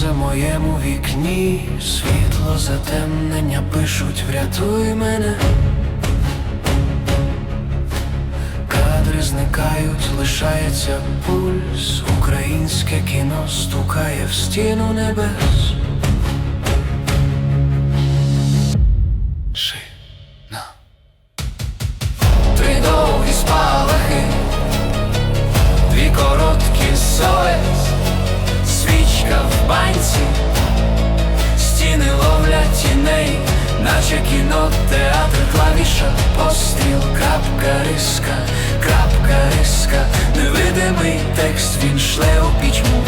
морзе моєму вікні, світло затемнення пишуть, врятуй мене. Кадри зникають, лишається пульс, українське кіно стукає в стіну небес. Шина. Три довгі спалахи, дві короткі совесть, наче кіно, театр, клавіша, постріл, крапка риска, крапка риска, невидимий текст, він шле у пітьму,